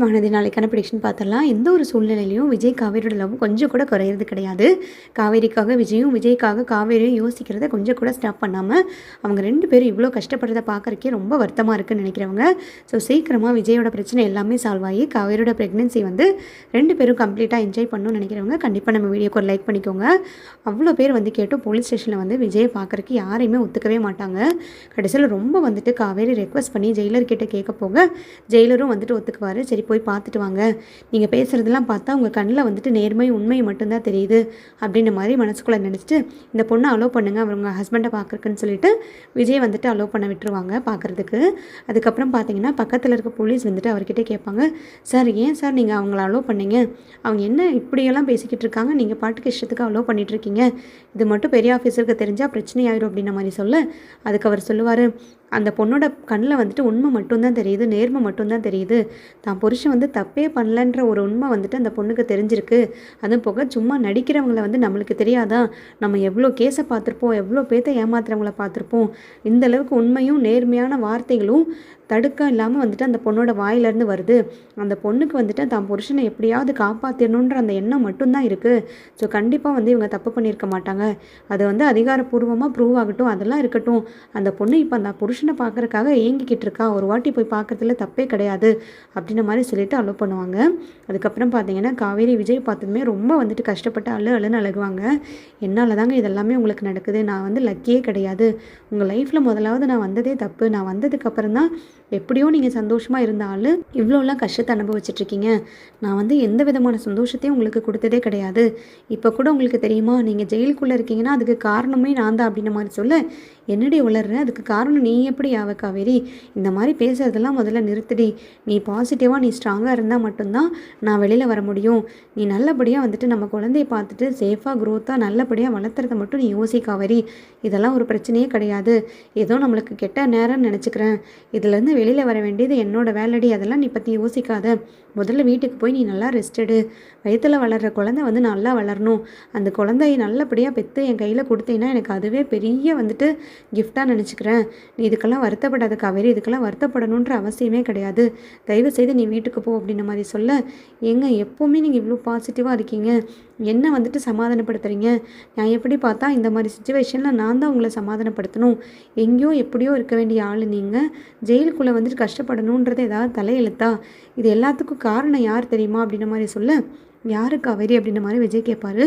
மகனதி நாளைக்கான ப்ரிடிக்ஷன் பார்த்துடலாம். எந்த ஒரு சூழ்நிலையிலையும் விஜய் காவேரியோட லவ் கொஞ்சம் கூட குறையிறது கிடையாது. காவேரிக்காக விஜயும் விஜய்க்காக காவேரியும் யோசிக்கிறத கொஞ்சம் கூட ஸ்டாப் பண்ணாமல் அவங்க ரெண்டு பேரும் இவ்வளோ கஷ்டப்படுறத பார்க்குறக்கே ரொம்ப வருத்தமாக இருக்குன்னு நினைக்கிறவங்க. ஸோ சீக்கிரமாக விஜயோட பிரச்சனை எல்லாமே சால்வ் ஆகி காவேரியோட ப்ரெக்னென்சி வந்து ரெண்டு பேரும் கம்ப்ளீட்டாக என்ஜாய் பண்ணணும்னு நினைக்கிறவங்க கண்டிப்பாக நம்ம வீடியோக்கு ஒரு லைக் பண்ணிக்கோங்க. அவ்வளோ பேர் வந்து கேட்டோம் போலீஸ் ஸ்டேஷனில் வந்து விஜயை பார்க்குறக்கு யாரையுமே ஒத்துக்கவே மாட்டாங்க. கடைசியில் ரொம்ப வந்துட்டு காவேரி ரெக்வஸ்ட் பண்ணி ஜெயிலர் கிட்டே கேட்க போக ஜெயிலரும் வந்துட்டு ஒத்துக்குவார். சரி போய் பார்த்துட்டு வாங்க. நீங்கள் பேசுகிறதெல்லாம் பார்த்தா உங்கள் கண்ணில் வந்துட்டு நேர்மை உண்மை மட்டும்தான் தெரியுது அப்படின்ற மாதிரி மனசுக்குள்ளே நினச்சிட்டு இந்த பொண்ணை அலோவ் பண்ணுங்க உங்கள் ஹஸ்பண்டை பார்க்குறக்குன்னு சொல்லிட்டு விஜய் வந்துட்டு அலோவ் பண்ண விட்டுருவாங்க பார்க்குறதுக்கு. அதுக்கப்புறம் பார்த்தீங்கன்னா பக்கத்தில் இருக்க போலீஸ் வந்துட்டு அவர்கிட்ட கேட்பாங்க சார் ஏன் சார் நீங்கள் அவங்கள அலோவ் பண்ணீங்க? அவங்க என்ன இப்படியெல்லாம் பேசிக்கிட்டு இருக்காங்க? நீங்கள் பாட்டுக்கு இஷ்டத்துக்கு அலோவ் பண்ணிகிட்ருக்கீங்க இருக்கீங்க. இது மட்டும் பெரிய ஆஃபீஸருக்கு தெரிஞ்சால் பிரச்சனை ஆயிரும் அப்படின்ற மாதிரி சொல்ல. அதுக்கு அவர் சொல்லுவார் அந்த பொண்ணோட கண்ணில் வந்துட்டு உண்மை மட்டும்தான் தெரியுது நேர்மை மட்டும்தான் தெரியுது. தான் புருஷன் வந்து தப்பே பண்ணலன்ற ஒரு உண்மை வந்துட்டு அந்த பொண்ணுக்கு தெரிஞ்சிருக்கு. அதுவும் போக சும்மா நடிக்கிறவங்கள வந்து நம்மளுக்கு தெரியாதா? நம்ம எவ்வளோ கேஸை பார்த்துருப்போம் எவ்வளோ பேத்த ஏமாத்துறவங்கள பார்த்துருப்போம். இந்த அளவுக்கு உண்மையும் நேர்மையான வார்த்தைகளும் தடுக்க இல்லாமல் வந்துட்டு அந்த பொண்ணோட வாயிலேருந்து வருது. அந்த பொண்ணுக்கு வந்துட்டு தான் புருஷனை எப்படியாவது காப்பாற்றிடணுன்ற அந்த எண்ணம் மட்டும்தான் இருக்குது ஸோ கண்டிப்பாக வந்து இவங்க தப்பு பண்ணியிருக்க மாட்டாங்க. அது வந்து அதிகாரப்பூர்வமாக ப்ரூவ் ஆகட்டும். அதெல்லாம் இருக்கட்டும். அந்த பொண்ணு இப்போ அந்த புருஷனை பார்க்குறக்காக ஏங்கிக்கிட்டு இருக்கா. ஒரு வாட்டி போய் பார்க்குறதுல தப்பே கிடையாது. அப்படின்ற மாதிரி சொல்லிட்டு அலோவ் பண்ணுவாங்க. அதுக்கப்புறம் பார்த்தீங்கன்னா காவேரி விஜய் பார்த்ததுமே ரொம்ப வந்துட்டு கஷ்டப்பட்டு அழு அழுன்னு அழுகுவாங்க. என்னால் தாங்க இதெல்லாமே உங்களுக்கு நடக்குது. நான் வந்து லக்கியே கிடையாது. உங்கள் லைஃப்பில் முதலாவது நான் வந்ததே தப்பு. நான் வந்ததுக்கப்புறம் தான் எப்படியோ நீங்கள் சந்தோஷமாக இருந்தாலும் இவ்வளோலாம் கஷ்டத்தை அனுபவிச்சிட்ருக்கீங்க. நான் வந்து எந்த விதமான சந்தோஷத்தையும் உங்களுக்கு கொடுத்ததே கிடையாது. இப்போ கூட உங்களுக்கு தெரியுமா? நீங்கள் ஜெயிலுக்குள்ளே இருக்கீங்கன்னா அதுக்கு காரணமே நான் தான் அப்படின்ன மாதிரி சொல்ல என்னடி உளர்ற? அதுக்கு காரணம் நீ எப்படி ஆவ காவேரி? இந்த மாதிரி பேசுறதெல்லாம் முதல்ல நிறுத்திடி. நீ பாசிட்டிவாக நீ ஸ்ட்ராங்காக இருந்தால் மட்டும்தான் நான் வெளியில் வர முடியும். நீ நல்லபடியாக வந்துட்டு நம்ம குழந்தைய பார்த்துட்டு சேஃபாக க்ரோத்தாக நல்லபடியாக வளர்த்துறத மட்டும் நீ யோசி காவேரி. இதெல்லாம் ஒரு பிரச்சனையே கிடையாது. ஏதோ நம்மளுக்கு கெட்ட நேரம்னு நினச்சிக்கிறேன். இதுலேருந்து வெளியில் வர வேண்டியது என்னோடய வேலடி. அதெல்லாம் நீ பற்றி யோசிக்காத. முதல்ல வீட்டுக்கு போய் நீ நல்லா ரெஸ்ட் எடு. வயிற்றில் வளர்கிற குழந்தை வந்து நல்லா வளரணும். அந்த குழந்தைய நல்லபடியாக பெற்று என் கையில் கொடுத்தீங்கன்னா எனக்கு அதுவே பெரிய வந்துட்டு கிஃப்டாக நினச்சிக்கிறேன். நீ இதுக்கெல்லாம் வருத்தப்படாத காவேரி இதுக்கெல்லாம் வருத்தப்படணுன்ற அவசியமே கிடையாது. தயவு செய்து நீ வீட்டுக்கு போ அப்படின்ன மாதிரி சொல்ல. ஏங்க எப்போவுமே நீங்கள் இவ்வளோ பாசிட்டிவாக இருக்கீங்க. என்ன வந்துட்டு சமாதானப்படுத்துறீங்க? நான் எப்படி பார்த்தா இந்த மாதிரி சுச்சுவேஷனில் நான் தான் உங்களை சமாதானப்படுத்தணும். எங்கேயோ எப்படியோ இருக்க வேண்டிய ஆள் நீங்கள் ஜெயிலுக்குள்ளே வந்துட்டு கஷ்டப்படணுன்றது ஏதாவது தலையெழுத்தா? இது எல்லாத்துக்கும் காரணம் யார் தெரியுமா? அப்படின்ன மாதிரி சொல்ல. யாரு காவேரி? அப்படின்ற மாதிரி விஜய் கேட்பாரு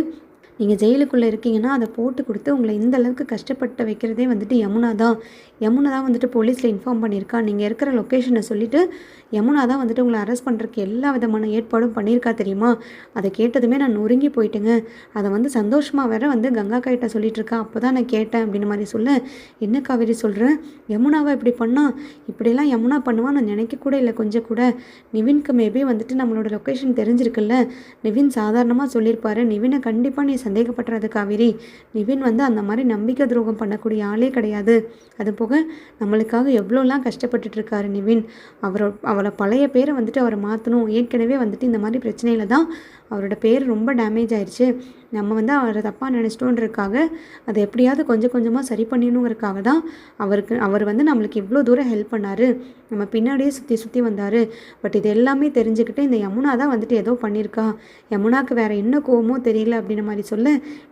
நீங்கள் ஜெயிலுக்குள்ளே இருக்கீங்கன்னா அதை போட்டு கொடுத்து உங்களை இந்த அளவுக்கு கஷ்டப்பட்டு வைக்கிறதே வந்துட்டு யமுனா தான். யமுனா தான் வந்துட்டு போலீஸில் இன்ஃபார்ம் பண்ணியிருக்கா. நீங்கள் இருக்கிற லொக்கேஷனை சொல்லிவிட்டு யமுனா தான் வந்துட்டு உங்களை அரெஸ்ட் பண்ணுறதுக்கு எல்லா விதமான ஏற்பாடும் பண்ணியிருக்கா தெரியுமா? அதை கேட்டதுமே நான் நொறுங்கி போயிட்டேங்க. அதை வந்து சந்தோஷமாக வேற வந்து கங்கா கிட்ட சொல்லிட்டு இருக்கா அப்போ தான் நான் கேட்டேன் அப்படின்னு மாதிரி சொல்ல. என்ன காவேரி சொல்கிறேன் யமுனாவை இப்படி பண்ணா? இப்படியெல்லாம் யமுனா பண்ணுவான் நான் நினைக்க கூட இல்லை கொஞ்சம் கூட. நிவின்க்கு மேபி வந்துட்டு நம்மளோட லொக்கேஷன் தெரிஞ்சிருக்குல்ல. நிவின் சாதாரணமாக சொல்லியிருப்பாரு. நிவினை கண்டிப்பாக நீ சந்தேகப்படுறது காவேரி. நிவின் வந்து அந்த மாதிரி நம்பிக்கை துரோகம் பண்ணக்கூடிய ஆளே கிடையாது. அது போக நம்மளுக்காக எவ்வளோலாம் கஷ்டப்பட்டுட்டு இருக்காரு நிவின். அவரோ அவரை பழைய பேரை வந்துட்டு அவரை மாற்றணும் ஏற்கனவே வந்துட்டு இந்த மாதிரி பிரச்சனையில் தான் அவரோட பேர் ரொம்ப டேமேஜ் ஆயிடுச்சு நம்ம வந்து அவரை தப்பாக நினச்சிட்டோன்றதுக்காக அதை எப்படியாவது கொஞ்சம் கொஞ்சமாக சரி பண்ணிடணுங்கிறதுக்காக தான் அவருக்கு அவர் வந்து நம்மளுக்கு இவ்வளோ தூரம் ஹெல்ப் பண்ணார். நம்ம பின்னாடியே சுற்றி சுற்றி வந்தார். பட் இது எல்லாமே தெரிஞ்சுக்கிட்டு இந்த யமுனா தான் வந்துட்டு ஏதோ பண்ணியிருக்கா யமுனாக்கு வேறு என்ன கோவமோ தெரியல அப்படின்ற மாதிரி சொல்ல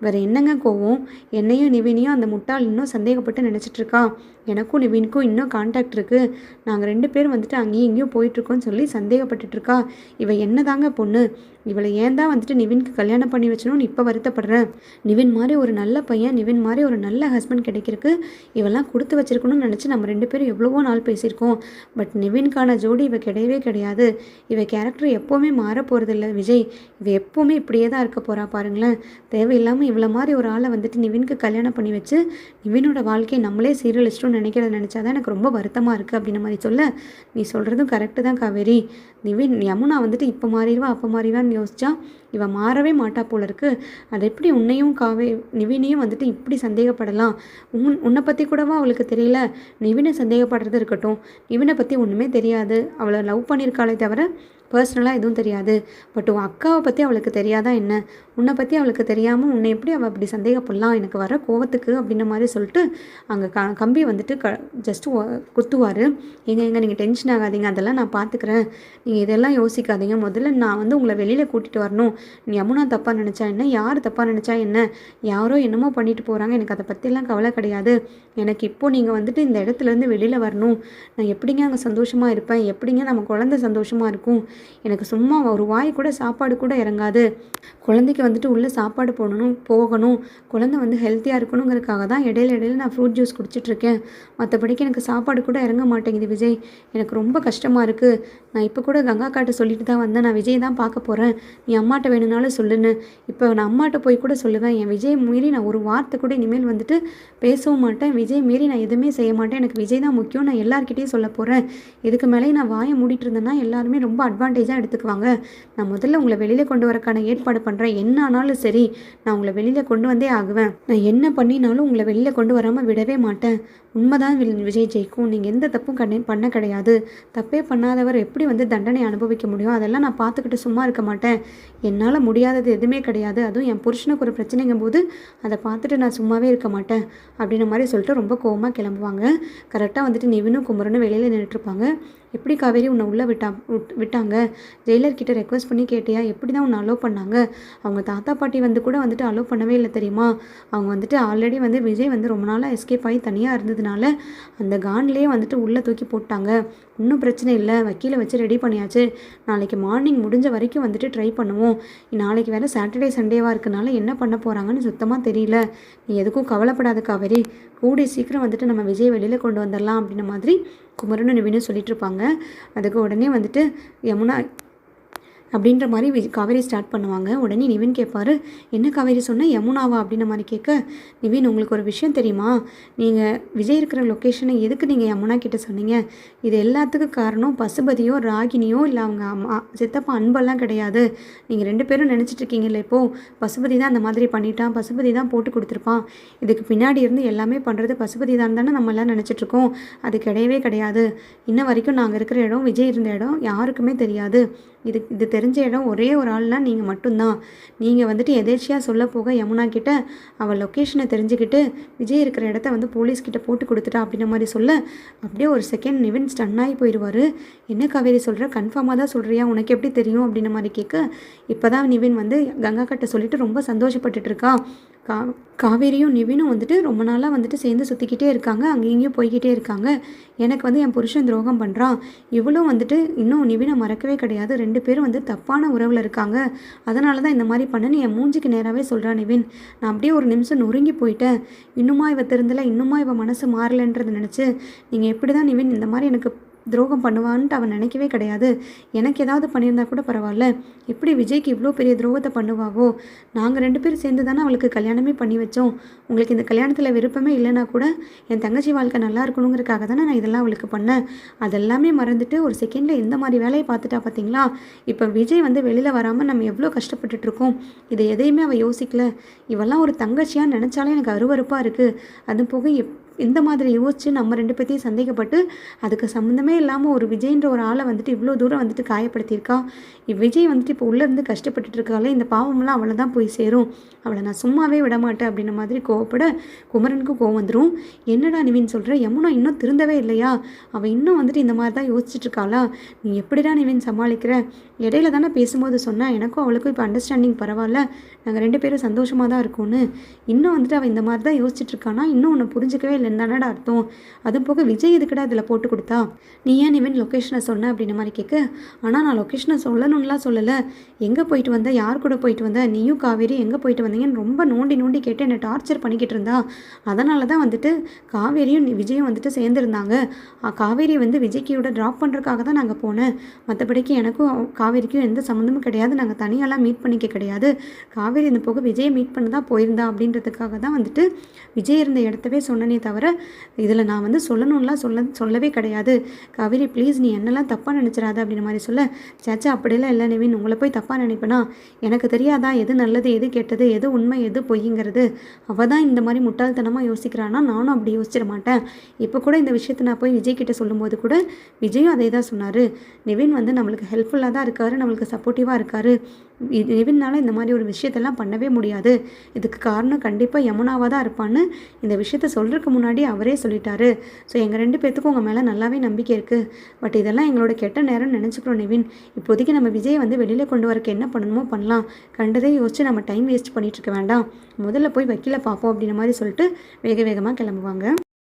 வேறு என்னங்க கோவம்? என்னையும் நிவினியும் அந்த முட்டாள் இன்னும் சந்தேகப்பட்டு நினச்சிட்ருக்கா எனக்கும் நிவினுக்கும் இன்னும் கான்டாக்ட் இருக்குது நாங்கள் ரெண்டு பேரும் வந்துட்டு அங்கேயும் இங்கேயும் போயிட்டுருக்கோன்னு சொல்லி சந்தேகப்பட்டுட்ருக்கா இவ என்ன தாங்க பொண்ணு? இவளை ஏன் தான் வந்துட்டு நிவின்க்கு கல்யாணம் பண்ணி வச்சணும்னு இப்போ வருத்தப்படுறேன் நிவின் மாதிரி ஒரு நல்ல பையன் நிவின் மாதிரி ஒரு நல்ல ஹஸ்பண்ட் கிடைக்கிறதுக்கு இவெல்லாம் கொடுத்து வச்சிருக்கணும்னு நினச்சி நம்ம ரெண்டு பேரும் எவ்வளவோ நாள் பேசியிருக்கோம். பட் நிவின்கான ஜோடி இவ கிடையவே கிடையாது. இவ கேரக்டர் எப்போவுமே மாற போகிறதில்ல விஜய். இவ எப்போவுமே இப்படியே தான் இருக்க போகிறா பாருங்களேன். தேவையில்லாமல் இவ்வளோ மாதிரி ஒரு ஆளை வந்துட்டு நிவின்க்கு கல்யாணம் பண்ணி வச்சு நிவினோட வாழ்க்கையை நம்மளே சீரழிச்சிட்டோம்னு நினைக்கிறத நினச்சா தான் எனக்கு ரொம்ப வருத்தமாக இருக்குது அப்படின்னு மாதிரி சொல்ல. நீ சொல்கிறதும் கரெக்டு தான் காவேரி. நிவின் யமுனா வந்துட்டு இப்போ மாறிடுவா அப்போ மாறிடுவான்னு யோசிச்சா இவன் மாறவே மாட்டா போல இருக்கு. அது எப்படி உன்னையும் காவே நிவினையும் வந்துட்டு இப்படி சந்தேகப்படலாம்? உன் உன்னை பற்றி கூடவா அவளுக்கு தெரியல? நிவினை சந்தேகப்படுறது இருக்கட்டும். நிவினை பற்றி ஒன்றுமே தெரியாது. அவளை லவ் பண்ணியிருக்காளே தவிர பர்சனலாக எதுவும் தெரியாது. பட் உன் அக்காவை பற்றி அவளுக்கு தெரியாதா என்ன? உன்னை பற்றி அவளுக்கு தெரியாமல் உன்னை எப்படி அவள் அப்படி சந்தேகப்படலாம்? எனக்கு வர கோவத்துக்கு அப்படின்ற மாதிரி சொல்லிட்டு அங்கே க கம்பி வந்துட்டு க ஜஸ்ட்டு குத்துவார். எங்கே எங்கே நீங்கள் டென்ஷன் ஆகாதீங்க. அதெல்லாம் நான் பார்த்துக்கிறேன் நீங்கள் இதெல்லாம் யோசிக்காதீங்க. முதல்ல நான் வந்து உங்களை வெளியில் கூட்டிகிட்டு வரணும். நீ யமுனா தப்பாக நினச்சா என்ன? யார் தப்பாக நினச்சா என்ன? யாரோ என்னமோ பண்ணிட்டு போகிறாங்க எனக்கு அதை பற்றிலாம் கவலை கிடையாது. எனக்கு இப்போது நீங்கள் வந்துட்டு இந்த இடத்துலேருந்து வெளியில் வரணும். நான் எப்படிங்க அங்கே சந்தோஷமாக இருப்பேன்? எப்படிங்க நம்ம குழந்தை சந்தோஷமாக இருக்கும்? எனக்கு சும்மா ஒரு வாய் கூட சாப்பாடு கூட இறங்காது. குழந்தைக்கு வந்துட்டு உள்ளே சாப்பாடு போடணும் போகணும். குழந்தை வந்து ஹெல்த்தியாக இருக்கணுங்கிறதுக்காக தான் இடையில இடையில நான் ஃப்ரூட் ஜூஸ் குடிச்சிட்ருக்கேன் மற்றபடிக்கு எனக்கு சாப்பாடு கூட இறங்க மாட்டேங்குது விஜய். எனக்கு ரொம்ப கஷ்டமாக இருக்குது நான் இப்போ கூட கங்கா காட்ட சொல்லிட்டு தான் வந்தேன். நான் விஜய் தான் பார்க்க போகிறேன் நீ அம்மாட்ட வேணும்னாலும் சொல்லுன்னு. இப்போ நான் அம்மாட்ட போய் கூட சொல்லுவேன். என் விஜய் மீறி நான் ஒரு வார்த்தை கூட இனிமேல் வந்துட்டு பேசவும் மாட்டேன். விஜய் மீறி நான் எதுவுமே செய்ய மாட்டேன். எனக்கு விஜய் தான் முக்கியம் நான் எல்லாருக்கிட்டேயும் சொல்ல போகிறேன் இதுக்கு மேலே நான் வாயை மூடிட்டு இருந்தேன்னா எல்லாருமே ரொம்ப அட்வான்டேஜாக எடுத்துக்குவாங்க. நான் முதல்ல உங்களை வெளியில் கொண்டு வரக்கான ஏற்பாடு பண்ணுறேன் என்ன ஆனாலும் சரி நான் உங்களை வெளியில் கொண்டு வந்தே ஆகுவேன். நான் என்ன பண்ணினாலும் உங்களை வெளியில் கொண்டு வராமல் விடவே மாட்டேன். உண்மைதான் விஜய் ஜெயிக்கும். நீங்கள் எந்த தப்பும் கண்ணே பண்ண கிடையாது. தப்பே பண்ணாதவர் எப்படி வந்து தண்டனை அனுபவிக்க முடியும்? அதெல்லாம் நான் பார்த்துக்கிட்டு சும்மா இருக்க மாட்டேன். என்னால் முடியாதது எதுவுமே கிடையாது. அதுவும் என் புருஷனுக்கு ஒரு பிரச்சனைங்கும் போது அதை பார்த்துட்டு நான் சும்மாவே இருக்க மாட்டேன். அப்படின்ற மாதிரி சொல்லிட்டு ரொம்ப கோவமாக கிளம்புவாங்க. கரெக்டாக வந்துட்டு நிவினும் குமரனும் வெளியில் நின்றுட்டுருப்பாங்க எப்படி காவேரி உன்னை உள்ளே விட்டா விட்டாங்க? ஜெயிலர் கிட்ட ரெக்வஸ்ட் பண்ணி கேட்டியா? எப்படி தான் உன்னை அலோவ் பண்ணாங்க? அவங்க தாத்தா பாட்டி வந்து கூட வந்துட்டு அலோவ் பண்ணவே இல்லை தெரியுமா? அவங்க வந்துட்டு ஆல்ரெடி வந்து விஜய் வந்து ரொம்ப நாளாக எஸ்கேப் ஆகி தனியாக இருந்தது இருந்ததுனால அந்த கான்லேயே வந்துட்டு உள்ளே தூக்கி போட்டாங்க. ஒன்றும் பிரச்சனை இல்லை. வக்கீலை வச்சு ரெடி பண்ணியாச்சு. நாளைக்கு மார்னிங் முடிஞ்ச வரைக்கும் வந்துட்டு ட்ரை பண்ணுவோம். நாளைக்கு வேறு சாட்டர்டே சண்டேவாக இருக்கனால என்ன பண்ண போகிறாங்கன்னு சுத்தமாக தெரியல. நீ எதுக்கும் கவலைப்படாத காவேரி. கூடிய சீக்கிரம் வந்துட்டு நம்ம விஜய் வெளியில் கொண்டு வந்துடலாம் அப்படின்ற மாதிரி குமரன் நிவின்னு சொல்லிட்டு இருப்பாங்க. அதுக்கு உடனே வந்துட்டு யமுனா அப்படின்ற மாதிரி வி- காவேரி ஸ்டார்ட் பண்ணுவாங்க. உடனே நிவின் கேட்பார் என்ன காவேரி சொன்னால் யமுனாவா? அப்படின்ற மாதிரி கேட்க நிவின் உங்களுக்கு ஒரு விஷயம் தெரியுமா? நீங்கள் விஜய் இருக்கிற லொக்கேஷனை எதுக்கு நீங்கள் யமுனா கிட்டே சொன்னீங்க? இது எல்லாத்துக்கும் காரணம் பசுபதியோ ராகினியோ இல்லை அவங்க அம்மா சித்தப்பா அன்பெல்லாம் கிடையாது. நீங்கள் ரெண்டு பேரும் நினச்சிட்டு இருக்கீங்கல்ல இப்போது பசுபதி தான் அந்த மாதிரி பண்ணிட்டான். பசுபதி தான் போட்டு கொடுத்துருப்பான். இதுக்கு பின்னாடி இருந்து எல்லாமே பண்ணுறது பசுபதி தான் தானே நம்மளாம் நினச்சிட்ருக்கோம் அது கிடையவே கிடையாது. இன்ன வரைக்கும் நாங்கள் இருக்கிற இடம் விஜய் இருந்த இடம் யாருக்குமே தெரியாது. இது இது தெரிஞ்ச இடம் ஒரே ஒரு ஆள்னா நீங்கள் மட்டும்தான். நீங்கள் வந்துட்டு எதேர்ச்சியாக சொல்ல போக யமுனா கிட்ட அவள் லொக்கேஷனை தெரிஞ்சுக்கிட்டு விஜய் இருக்கிற இடத்த வந்து போலீஸ்கிட்ட போட்டு கொடுத்துட்டா அப்படின்ற மாதிரி சொல்ல அப்படியே ஒரு செகண்ட் நிவின் ஸ்டன்னாகி போயிடுவார் என்ன காவேரி சொல்கிற கன்ஃபார்மாக தான் சொல்கிறியா உனக்கு எப்படி தெரியும்? அப்படின்ற மாதிரி கேட்க இப்போ தான் நிவின் வந்து கங்கா கிட்ட சொல்லிட்டு ரொம்ப சந்தோஷப்பட்டுட்டு இருக்கா. கா காவேரியும் நிவினும் வந்துட்டு ரொம்ப நாளாக வந்துட்டு சேர்ந்து சுற்றிக்கிட்டே இருக்காங்க. அங்கேயும் இங்கேயும் போய்கிட்டே இருக்காங்க. எனக்கு வந்து என் புருஷன் துரோகம் பண்ணுறான் இவளும் வந்துட்டு இன்னும் நிவினை மறக்கவே கிடையாது. ரெண்டு பேரும் வந்து தப்பான உறவில் இருக்காங்க. அதனால தான் இந்த மாதிரி பண்ணுன்னு என் மூஞ்சிக்கு நேராகவே சொல்கிறான் நிவின். நான் அப்படியே ஒரு நிமிஷம் நொறுங்கி போயிட்டேன். இன்னுமா இவ திருந்தல இன்னுமா இவ மனசு மாறலைன்றதை நினச்சி நீங்கள் எப்படி தான் நிவின் இந்த மாதிரி எனக்கு துரோகம் பண்ணுவான்ட்டு அவன் நினைக்கவே கிடையாது. எனக்கு ஏதாவது பண்ணியிருந்தா கூட பரவாயில்ல. எப்படி விஜய்க்கு இவ்வளோ பெரிய துரோகத்தை பண்ணுவாவோ? நாங்கள் ரெண்டு பேரும் சேர்ந்து தானே அவளுக்கு கல்யாணமே பண்ணி வச்சோம். உங்களுக்கு இந்த கல்யாணத்தில் விருப்பமே இல்லைனா கூட என் தங்கச்சி வாழ்க்கை நல்லா இருக்கணுங்கிறக்காக தானே நான் இதெல்லாம் அவளுக்கு பண்ணேன். அதெல்லாமே மறந்துட்டு ஒரு செகண்டில் எந்த மாதிரி வேலையை பார்த்துட்டா பார்த்தீங்களா? இப்போ விஜய் வந்து வெளியில் வராமல் நம்ம எவ்வளோ கஷ்டப்பட்டுட்டு இருக்கோம்? இதை எதையுமே அவள் யோசிக்கல. இவெல்லாம் ஒரு தங்கச்சியாக நினச்சாலே எனக்கு அருவருப்பாக இருக்குது அது போக எப் இந்த மாதிரி யோசிச்சு நம்ம ரெண்டு பேர்த்தையும் சந்தேகப்பட்டு அதுக்கு சம்மந்தமே இல்லாமல் ஒரு விஜய்ன்ற ஒரு ஆளை வந்துட்டு இவ்வளோ தூரம் வந்துட்டு காயப்படுத்தியிருக்கா? விஜய் வந்துட்டு இப்போ உள்ளேருந்து கஷ்டப்பட்டுட்டு இருக்காளே இந்த பாவம்லாம் அவளை தான் போய் சேரும். அவளை நான் சும்மாவே விட மாட்டேன் அப்படின்ற மாதிரி கோவப்பட குமரனுக்கும் கோவம் வந்துடும் என்னடா நிவின் சொல்கிற யமுனா இன்னும் திருந்தவே இல்லையா? அவள் இன்னும் வந்துட்டு இந்த மாதிரி தான் யோசிச்சுட்டு இருக்காளா? நீ எப்படிடா நிவின் சமாளிக்கிற? இடையில தானே பேசும்போது சொன்னால் எனக்கும் அவளுக்கும் இப்போ அண்டர்ஸ்டாண்டிங் பரவாயில்ல. நாங்கள் ரெண்டு பேரும் சந்தோஷமாக தான் இருக்கோன்னு இன்னும் வந்துட்டு அவள் இந்த மாதிரி தான் யோசிச்சுட்டு இருக்கானா? இன்னும் உன்னை புரிஞ்சிக்கவே இல்லை அப்படின்னு தானடா அர்த்தம்? அது போக விஜய் எதுக்கடா இதில் போட்டு கொடுத்தா? நீ ஏன் இவன் லொக்கேஷனை சொன்ன அப்படின்ற மாதிரி கேட்க ஆனால் நான் லொக்கேஷனை சொல்லணும்லாம் சொல்லலை. எங்கே போயிட்டு வந்த? யார் கூட போயிட்டு வந்த? நீயும் காவேரி எங்கே போயிட்டு வந்தீங்கன்னு ரொம்ப நோண்டி நோண்டி கேட்டு என்னை டார்ச்சர் பண்ணிக்கிட்டு இருந்தா. அதனால தான் வந்துட்டு காவேரியும் விஜயும் வந்துட்டு சேர்ந்துருந்தாங்க. காவேரி வந்து விஜய்க்கியோட ட்ராப் பண்ணுறதுக்காக தான் நாங்கள் போனேன். மற்றபடிக்கு எனக்கும் காவேரிக்கும் எந்த சம்மந்தமும் கிடையாது. நாங்கள் தனியாலாம் மீட் பண்ணிக்க கிடையாது. காவேரி இந்த போக விஜயை மீட் பண்ண தான் போயிருந்தா அப்படின்றதுக்காக தான் வந்துட்டு விஜய் இருந்த இடத்தவே சொன்னனே தவிர தவிர இதில் நான் வந்து சொல்லணும்லாம் சொல்ல சொல்லவே கிடையாது. காவேரி ப்ளீஸ் நீ என்னெல்லாம் தப்பாக நினச்சிடாத அப்படின்ற மாதிரி சொல்ல சேச்சா அப்படிலாம் இல்லை நிவின் உங்களை போய் தப்பாக நினைப்பேனா? எனக்கு தெரியாதா? எது நல்லது எது கெட்டது எது உண்மை எது பொய்ங்கிறது? அவள் தான் இந்த மாதிரி முட்டாள்தனமாக யோசிக்கிறானா நானும் அப்படி யோசிச்சிட மாட்டேன். இப்போ கூட இந்த விஷயத்தை நான் போய் விஜய் கிட்ட சொல்லும்போது கூட விஜயும் அதே தான் சொன்னார். நிவின் வந்து நம்மளுக்கு ஹெல்ப்ஃபுல்லாக தான் இருக்காரு நம்மளுக்கு சப்போர்ட்டிவாக இருக்காரு. இது நிவினால் இந்த மாதிரி ஒரு விஷயத்தெல்லாம் பண்ணவே முடியாது. இதுக்கு காரணம் கண்டிப்பாக யமுனாவாக தான் இருப்பான்னு இந்த விஷயத்த சொல்கிறதுக்கு முன்னாடி அவரே சொல்லிட்டாரு. ஸோ எங்கள் ரெண்டு பேர்த்துக்கும் உங்கள் மேலே நல்லாவே நம்பிக்கை இருக்குது பட் இதெல்லாம் எங்களோட கெட்ட நேரம்னு நினச்சிக்கிறோம் நிவின். இப்போதைக்கு நம்ம விஜயை வந்து வெளியில் கொண்டு வரக்கு என்ன பண்ணணுமோ பண்ணலாம். கண்டதே யோசிச்சு நம்ம டைம் வேஸ்ட் பண்ணிட்டு இருக்க வேண்டாம். முதல்ல போய் வக்கீலை பார்ப்போம் அப்படின்ற மாதிரி சொல்லிட்டு வேக வேகமாக கிளம்புவாங்க.